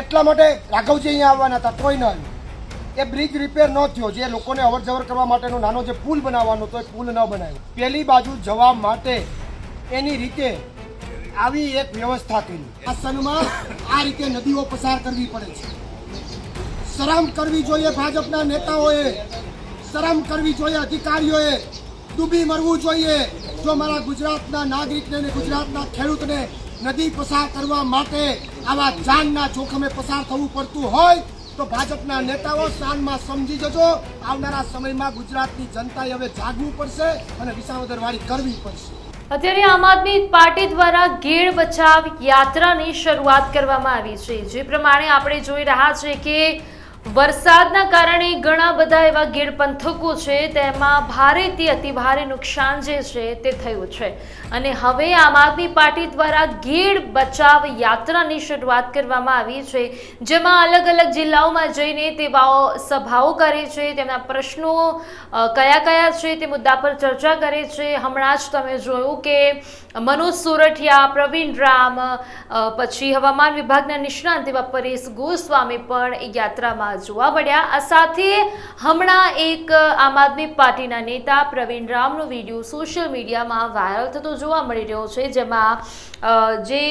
એટલા માટે રાઘવજી અહીંયા આવવાના હતા, તોય ન આવ્યું એ બ્રિજ રિપેર ન થયો, જે લોકોને અવર જવર કરવા માટેનો નાનો જે પુલ બનાવવાનો તો એ પુલ ન બનાવ્યો. પેલી બાજુ જવા માટે એની રીતે આવી એક વ્યવસ્થા કરી. આ સનમાં આ રીતે નદીઓ પસાર કરવી પડે છે. શરમ કરવી જોઈએ ભાજપના નેતાઓએ, શરમ કરવી જોઈએ અધિકારીઓએ, ડૂબી મરવું જોઈએ. જો મારા ગુજરાતના નાગરિકને ગુજરાતના ખેડૂતને નદી પસાર કરવા માટે આવા જાનના જોખમે પસાર થવું પડતું હોય તો ભાજપના નેતાઓ શાનમાં સમજી જજો. આવનારા સમયમાં ગુજરાતની જનતાએ હવે જાગવું પડશે અને વિસાવદરવાળી કરવી પડશે. અત્યારે આમ આદમી પાર્ટી દ્વારા ગેડ બચાવ યાત્રાની શરૂઆત કરવામાં આવી છે. જે પ્રમાણે આપણે જોઈ રહ્યા છે કે વરસાદના કારણે ઘણા બધા એવા ગેડ પંથકો છે, તેમાં ભારેથી અતિ ભારે નુકસાન જે છે તે થયું છે. અને હવે આમ આદમી પાર્ટી દ્વારા ગીર બચાવ યાત્રાની શરૂઆત કરવામાં આવી છે, જેમાં અલગ અલગ જિલ્લાઓમાં જઈને તેવાઓ સભાઓ કરે છે, તેમના પ્રશ્નો કયા કયા છે તે મુદ્દા પર ચર્ચા કરે છે. હમણાં જ તમે જોયું કે મનોજ સોરઠિયા, પ્રવીણ રામ પછી હવામાન વિભાગના નિષ્ણાંત એવા પરેશ ગોસ્વામી પણ એ જોવા મળ્યા. આ સાથે હમણાં એક આમ આદમી પાર્ટીના નેતા પ્રવીણ રામનો વીડિયો સોશિયલ મીડિયામાં વાયરલ થતો જોવા મળી રહ્યો છે, જેમાં જે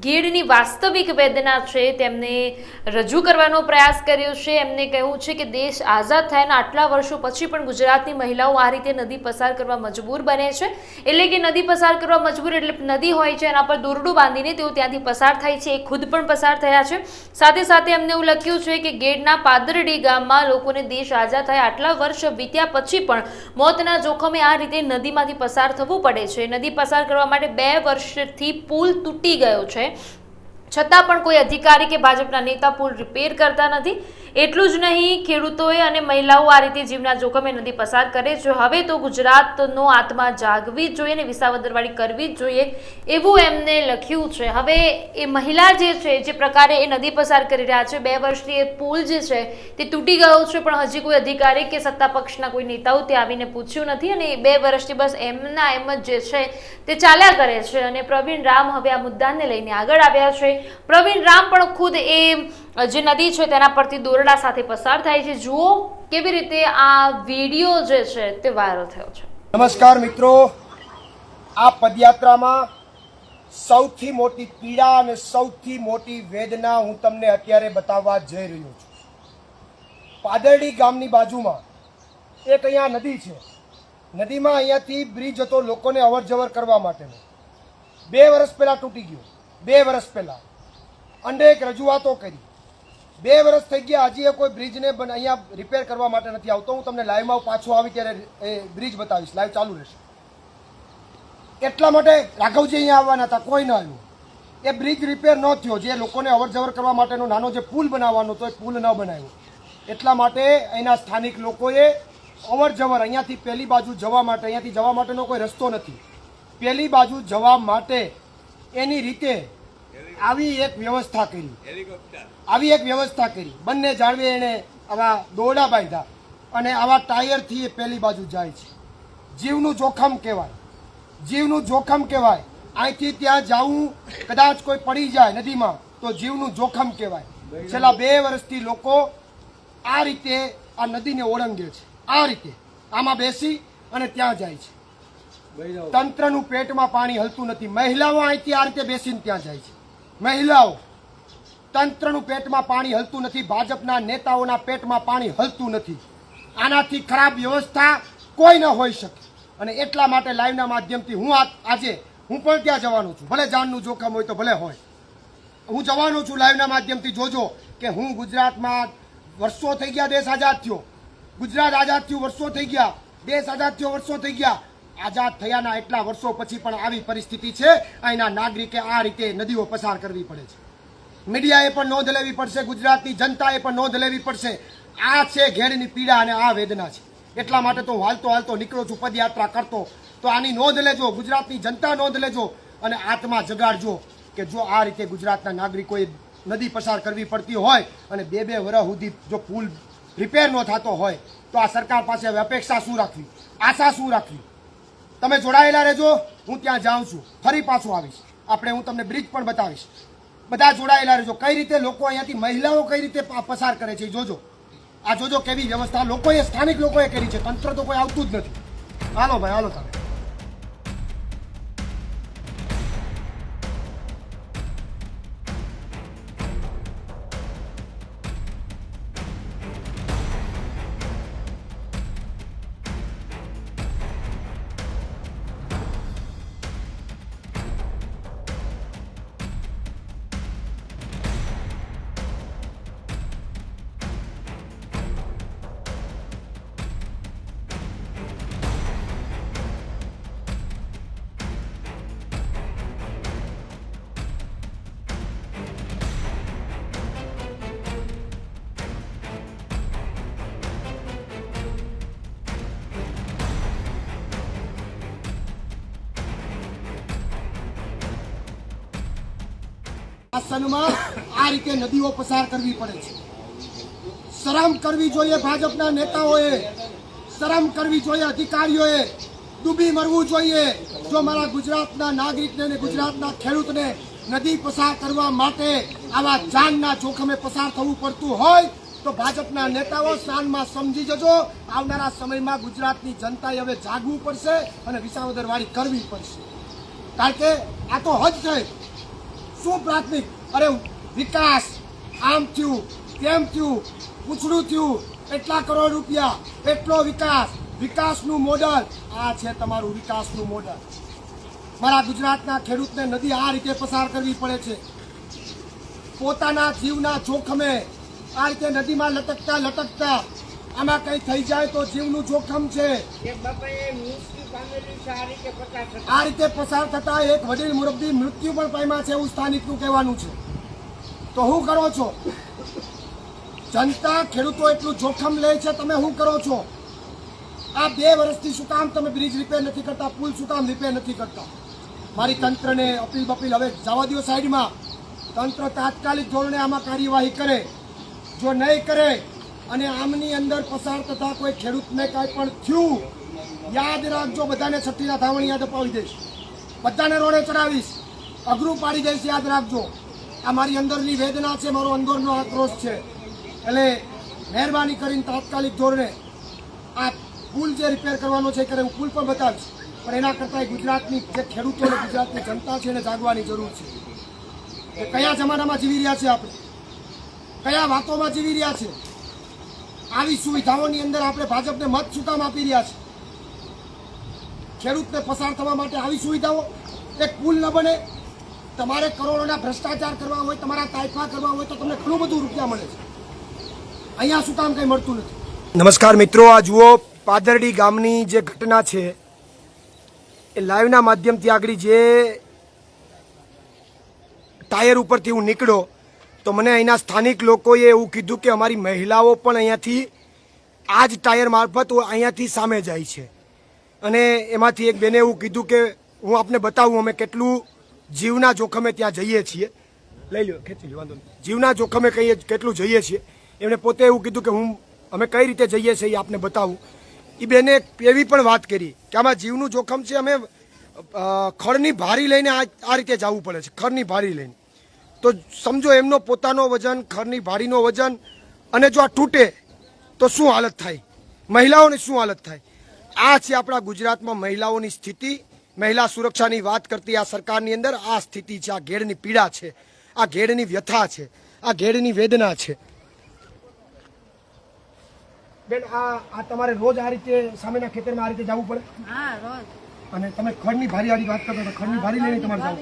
ગીડની વાસ્તવિક વેદના છે, તેમને રજૂ કરવાનો પ્રયાસ કર્યો છે. એમને કહ્યું છે કે દેશ આઝાદ થયાના આટલા વર્ષો પછી પણ ગુજરાતની મહિલાઓ આ રીતે નદી પસાર કરવા મજબૂર બને છે. એટલે કે નદી પસાર કરવા મજબૂર એટલે નદી હોય છે, એના પર દોરડું બાંધીને તેઓ ત્યાંથી પસાર થાય છે, એ ખુદ પણ પસાર થયા છે. સાથે સાથે એમને એવું લખ્યું છે કે ગેડના પાદરડી ગામમાં લોકોને દેશ આઝાદ થયા આટલા વર્ષ વીત્યા પછી પણ મોતના જોખમે આ રીતે નદીમાંથી પસાર થવું પડે છે. નદી પસાર કરવા માટે બે વર્ષથી પુલ તૂટી ગયો છે. છતાં પણ કોઈ અધિકારી કે ભાજપના નેતા પુલ રિપેર કરતા નથી. એટલું જ નહીં, ખેડૂતોએ અને મહિલાઓ આ રીતે જીવના જોખમે નદી પસાર કરે છે. હવે તો ગુજરાતનો આત્મા જાગવી જ જોઈએ અને વિસાવદરવાળી કરવી જ જોઈએ એવું એમને લખ્યું છે. હવે એ મહિલા જે છે, જે પ્રકારે એ નદી પસાર કરી રહ્યા છે, બે વર્ષથી એ પુલ જે છે, તે તૂટી ગયો છે, પણ હજી કોઈ અધિકારી કે સત્તા પક્ષના કોઈ નેતાઓ ત્યાં આવીને પૂછ્યું નથી અને બે વર્ષથી બસ એમના એમ જ જે છે, તે ચાલ્યા કરે છે. અને પ્રવીણ રામ હવે આ મુદ્દાને લઈને આગળ આવ્યા છે. પ્રવીણ રામ પણ ખુદ એ જે નદી છે તેના પરથી દોરડા સાથે પસાર થાય છે. જુઓ કેવી રીતે આ વીડિયો જે છે તે વાયરલ થયો છે. નમસ્કાર મિત્રો. આ પદયાત્રામાં સૌથી મોટી પીડા અને સૌથી મોટી વેદના હું તમને અત્યારે બતાવવા જઈ રહ્યો છું. પાદરડી ગામની બાજુમાં એક અહીંયા નદી છે. નદીમાં અહીંયાથી બ્રિજ હતો લોકોને અવર જવર કરવા માટેનો. બે વર્ષ પહેલાં તૂટી ગયો. બે વર્ષ પહેલા. અનેક રજૂઆતો કરી. બે વર્ષ થઈ ગયા, હજી એ કોઈ બ્રિજને અહીંયા રિપેર કરવા માટે નથી આવતો. હું તમને લાઈવમાં પાછો આવી ત્યારે એ બ્રિજ બતાવીશ. લાઈવ ચાલુ રહેશે. એટલા માટે રાઘવજી અહીંયા આવવાના હતા, કોઈ ન આવ્યું. એ બ્રિજ રિપેર ન થયો. જે લોકોને અવર જવર કરવા માટેનો નાનો જે પુલ બનાવવાનો હતો, એ પુલ ન બનાવ્યો. એટલા માટે અહીંના સ્થાનિક લોકોએ અવર જવર અહીંયાથી પેલી બાજુ જવા માટે, અહીંયાથી જવા માટેનો કોઈ રસ્તો નથી. પેલી બાજુ જવા માટે એની રીતે આવી એક વ્યવસ્થા કરી. આવી એક વ્યવસ્થા કરી. બંને જાળવે એણે આવા દોરડા બાંધ્યા અને આવા ટાયરથી એ પેલી બાજુ જાય છે. જીવનું જોખમ કહેવાય. જીવનું જોખમ કહેવાય. અહીંથી ત્યાં જવું કદાચ કોઈ પડી જાય નદીમાં તો જીવનું જોખમ કહેવાય. છેલ્લા બે વર્ષથી લોકો આ રીતે આ નદીને ઓળંગે છે. આ રીતે. આમાં બેસી અને ત્યાં જાય છે. તંત્રનું પેટમાં પાણી હલતું નથી. મહિલાઓ અહીંથી આ રીતે બેસીને ત્યાં જાય છે. મહિલાઓ, તંત્રનું પેટમાં પાણી હલતું નથી, ભાજપના નેતાઓના પેટમાં પાણી હલતું નથી. આનાથી ખરાબ વ્યવસ્થા કોઈ ન હોઈ શકે. અને એટલા માટે લાઈવના માધ્યમથી હું આજે હું પણ ત્યાં જવાનો છું. ભલે જાનનું જોખમ હોય તો ભલે હોય. હું જવાનો છું લાઈવના માધ્યમથી. જોજો કે હું ગુજરાતમાં વર્ષો થઈ ગયા, દેશ આઝાદ થયો. ગુજરાત આઝાદ થયું, વર્ષો થઈ ગયા. દેશ આઝાદ થયો, વર્ષો થઈ ગયા. આઝાદ થયાના એટલા વર્ષો પછી પણ આવી પરિસ્થિતિ છે. અહીંના નાગરિકે આ રીતે નદીઓ પસાર કરવી પડે છે. મીડિયાએ પણ નોંધ લેવી પડશે, ગુજરાતની જનતાએ પણ નોંધ લેવી પડશે. આ છે ઘેરની પીડા અને આ વેદના છે. એટલા માટે તો હાલતો હાલતો નીકળો છું, પદયાત્રા કરતો. તો આની નોંધ લેજો, ગુજરાતની જનતા નોંધ લેજો અને આત્મા જગાડજો કે જો આ રીતે ગુજરાતના નાગરિકોએ નદી પસાર કરવી પડતી હોય અને બે બે વર્ષ સુધી જો પુલ રિપેર ન થતો હોય, તો આ સરકાર પાસે હવે અપેક્ષા શું રાખવી? આશા શું રાખવી? તમે જોડાયેલા રહેજો, હું ત્યાં જાઉં છું. ફરી પાછું આવીશ. આપણે હું તમને બ્રિજ પણ બતાવીશ. બધા જોડાયેલા રહેજો. કઈ રીતે લોકો અહીંયાથી મહિલાઓ કઈ રીતે પસાર કરે છે જોજો. આ જોજો કેવી વ્યવસ્થા. લોકોએ, સ્થાનિક લોકોએ કરી છે. તંત્ર તો કોઈ આવતું જ નથી. હાલો ભાઈ, હાલો તમે. શાસનમાં આ રીતે નદીઓ પસાર કરવી પડે છે. શરમ કરવી જોઈએ ભાજપના નેતાઓએ. શરમ કરવી જોઈએ અધિકારીઓએ. ડૂબી મરવું જોઈએ. જો મારા ગુજરાતના નાગરિકને અને ગુજરાતના ખેડૂતને નદી પસાર કરવા માટે આવા જાનના જોખમે પસાર થવું પડતું હોય, તો ભાજપના નેતાઓ શાનમાં સમજી જજો. આવનારા સમયમાં ગુજરાતની જનતાએ હવે જાગવું પડશે અને વિસાવદરવાળી કરવી પડશે. કારણ કે આ તો હજ છે શું પ્રાથમિક? અરે, વિકાસ. આમ થયું, તેમ થયું પૂછડું થયું. એટલા કરોડ રૂપિયા, એટલો વિકાસ. વિકાસનું મોડલ. આ છે તમારું વિકાસનું મોડલ. મારા ગુજરાતના ખેડૂતને નદી આ રીતે પસાર કરવી પડે છે. પોતાના જીવના જોખમે આ રીતે નદીમાં લટકતા લટકતા આમાં કંઈ થઈ જાય તો જીવનું જોખમ છે. આ રીતે પસાર થતા. એક વડીલ મુરબ્બી મૃત્યુ પણ પામ્યા છે એવું સ્થાનિકનું કહેવાનું છે. તો હું કરો છો? જનતા ખેડૂતો એટલું જોખમ લે છે તમે શું કરો છો? આ બે વર્ષથી શું કામ તમે બ્રિજ રિપેર નથી કરતા પુલ શું કામ રિપેર નથી કરતા? મારી તંત્રને અપીલ બપીલ હવે જવા દો સાઈડમાં. તંત્ર તાત્કાલિક ધોરણે આમાં કાર્યવાહી કરે. જો નહીં કરે અને આમની અંદર પસાર થતા કોઈ ખેડૂતને કાંઈ પણ થયું, યાદ રાખજો, બધાને છઠ્ઠીના ધાવણ યાદ અપાવી દઈશ. બધાને રોડે ચડાવીશ. અઘરું પાડી દઈશ, યાદ રાખજો. આ મારી અંદરની વેદના છે, મારો અંદરનો આક્રોશ છે. એટલે મહેરબાની કરીને તાત્કાલિક ધોરણે આ પુલ જે રિપેર કરવાનો છે કે હું પુલ પણ બતાવીશ. પણ એના કરતાં ગુજરાતની જે ખેડૂતો અને ગુજરાતની જનતા છે એને જાગવાની જરૂર છે. કે કયા જમાનામાં જીવી રહ્યા છે આપણે? કયા વાતોમાં જીવી રહ્યા છે? આવી સુવિધાઓની અંદર આપણે ભાજપને મત શું આપી રહ્યા છે ખેડૂતને પસાર થવા માટે આવી સુવિધાઓ એક પુલ ન બને. તમારે કરોડોના ભ્રષ્ટાચાર કરવા હોય, તમારા તાઇફા કરવા હોય તો તમને ઘણું બધું રૂપિયા મળે છે. અહીંયા શું કામ કંઈ મળતું નથી. નમસ્કાર મિત્રો, આ જુઓ, પાદરડી ગામની જે ઘટના છે, એ લાઈવના માધ્યમથી આગળ જે ટાયર ઉપરથી હું નીકળ્યો તો મને અહીંના સ્થાનિક લોકોએ એવું કીધું કે અમારી મહિલાઓ પણ અહીંયાથી, આ જ ટાયર મારફત અહીંયાથી સામે જાય છે. અને એમાંથી એક બેને એવું કીધું કે, હું આપને બતાવું અમે કેટલું જીવના જોખમે ત્યાં જઈએ છીએ. લઈ લો ખેંચી લો વાંધો જીવના જોખમે કહીએ, કેટલું જઈએ છીએ. એમણે પોતે એવું કીધું કે, હું, અમે કઈ રીતે જઈએ છીએ એ આપને બતાવું. એ બેને એવી પણ વાત કરી કે, આમાં જીવનું જોખમ છે, અમે ખડની ભારી લઈને આ રીતે જવું પડે છે, ખડની ભારી લઈને. તો સમજો એમનો પોતાનો વજન ખરની ભારીનો વજન અને જો આ તૂટે તો શું હાલત થાય? મહિલાઓની શું હાલત થાય? આ છે આપણા ગુજરાતમાં મહિલાઓની સ્થિતિ. મહિલા સુરક્ષાની વાત કરતી આ સરકારની અંદર આ સ્થિતિ છે આ ઘેડની પીડા છે આ ઘેડની વ્યથા છે આ ઘેડની વેદના છે. બેન આ આ તમારે રોજ આ રીતે સામેના ખેતરમાં આ રીતે જવું પડે? હા રોજ. અને તમે ખડની ભારી વાળી વાત કરતા ખડની ભારી લઈને તમારે જવું.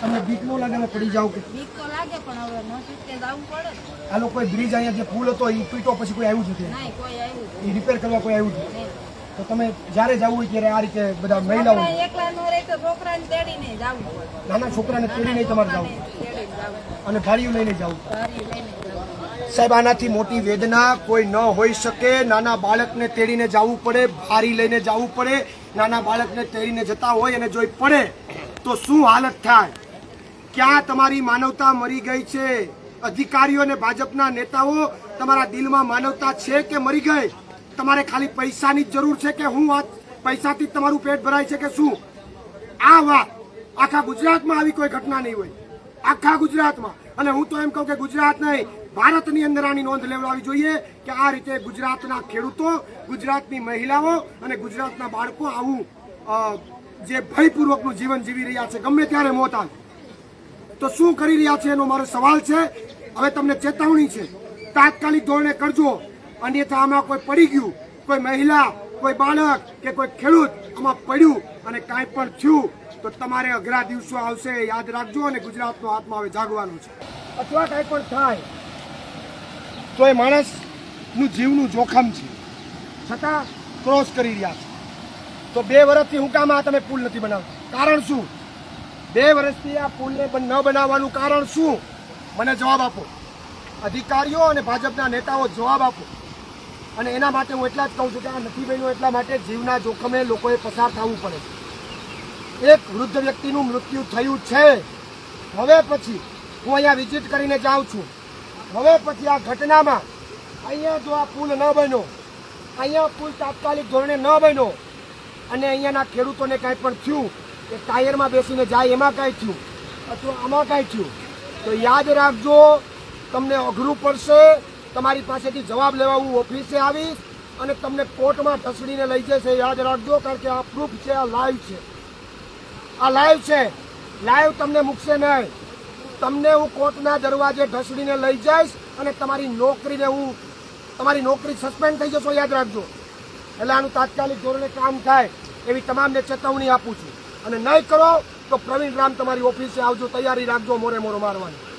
તમને બીક નો લાગે ને પડી જાવ કે? બીક તો લાગે પણ હવે ન છૂટકે જવું પડે. આ લોકો બ્રિજ અહીંયા જે પુલ હતો એ તૂટ્યો પછી કોઈ આવ્યું છે નહીં કોઈ આવ્યું એ રિપેર કરવા કોઈ આવ્યું છે તો તમે જ્યારે જવું હોય ત્યારે આ રીતે બધા મહિલાઓ એકલા નો રહે તો છોકરાને તેડીને જવું નાના છોકરાને તેડી નહીં તમારે જવું. અને ભાડીઓ લઈને જવું. સાહેબ આનાથી મોટી વેદના કોઈ ન હોઈ શકે. નાના બાળકને તેડીને જવું પડે ભારી લઈને જવું પડે. નાના બાળકને તેડીને જતા હોય અને જોઈ પડે. તો શું હાલત થાય? ક્યાં તમારી માનવતા મરી ગઈ છે? અધિકારીઓ અને ભાજપના નેતાઓ તમારા દિલમાં માનવતા છે કે મરી ગઈ? તમારે ખાલી પૈસાની જ જરૂર છે કે હું વાત? પૈસાથી તમારું પેટ ભરાય છે કે શું? આ વાત આખા ગુજરાતમાં આવી કોઈ ઘટના નહીં હોય. આખા ગુજરાતમાં. અને હું તો એમ કહું કે ગુજરાત નહીં, ભારતની અંદર આની નોંધ લેવડાવી જોઈએ કે આ રીતે ગુજરાતના ખેડૂતો, ગુજરાતની મહિલાઓ અને ગુજરાતના બાળકો આવું જે ભયપૂર્વકનું જીવન જીવી રહ્યા છે, ગમે ત્યારે મોત આવે. તો શું કરી રહ્યા છે એનો મારો સવાલ છે. હવે તમને ચેતવણી છે. તાત્કાલિક ધોરણે કરજો. અન્યથા આમાં કોઈ પડી ગયું, કોઈ મહિલા, કોઈ બાળક કે કોઈ ખેડૂત આમાં પડ્યું અને કાંઈ પણ થયું, તો તમારે અઘરા દિવસો આવશે યાદ રાખજો અને ગુજરાતનો હાથમાં હવે જાગવાનું છે. અથવા કાંઈ પણ થાય, તો એ માણસનું જીવનું જોખમ છે. છતાં ક્રોસ કરી રહ્યા છે. તો બે વર્ષથી હું કામ તમે પુલ નથી બનાવતા. કારણ શું? બે વર્ષથી આ પુલને ન બનાવવાનું કારણ શું? મને જવાબ આપો. અધિકારીઓ અને ભાજપના નેતાઓ જવાબ આપો. અને એના માટે હું એટલા જ કહું છું કે આ નથી બન્યું એટલા માટે જીવના જોખમે લોકોએ પસાર થવું પડે છે. એક વૃદ્ધ વ્યક્તિનું મૃત્યુ થયું છે. હવે પછી હું અહીંયા વિઝિટ કરીને જાઉં છું. હવે પછી આ ઘટનામાં અહીંયા જો આ પુલ ન બન્યો, અહીંયા પુલ તાત્કાલિક ધોરણે ન બન્યો અને અહીંયાના ખેડૂતોને કાંઈ પણ થયું કે ટાયરમાં બેસીને જાય એમાં કાંઈ થયું અથવા આમાં કાંઈ થયું, તો યાદ રાખજો, તમને અઘરું પડશે, તમારી પાસેથી જવાબ લેવા હું ઓફિસે આવીશ અને તમને કોર્ટમાં ઢસડીને લઈ જશે, યાદ રાખજો, કારણ કે આ પ્રૂફ છે, આ લાઈવ છે. આ લાઈવ છે. લાઈવ તમને મૂકશે નહીં. તમને હું કોર્ટના દરવાજે ઢસડીને લઈ જઈશ અને તમારી નોકરીને હું, તમારી નોકરી સસ્પેન્ડ થઈ જશો, યાદ રાખજો. એટલે આનું તાત્કાલિક ધોરણે કામ થાય એવી તમામને ચેતવણી આપું છું. અને નહીં કરો તો પ્રવીણ રામ તમારી ઓફિસે આવજો, તૈયારી રાખજો, મોરે મોરો મારવાની.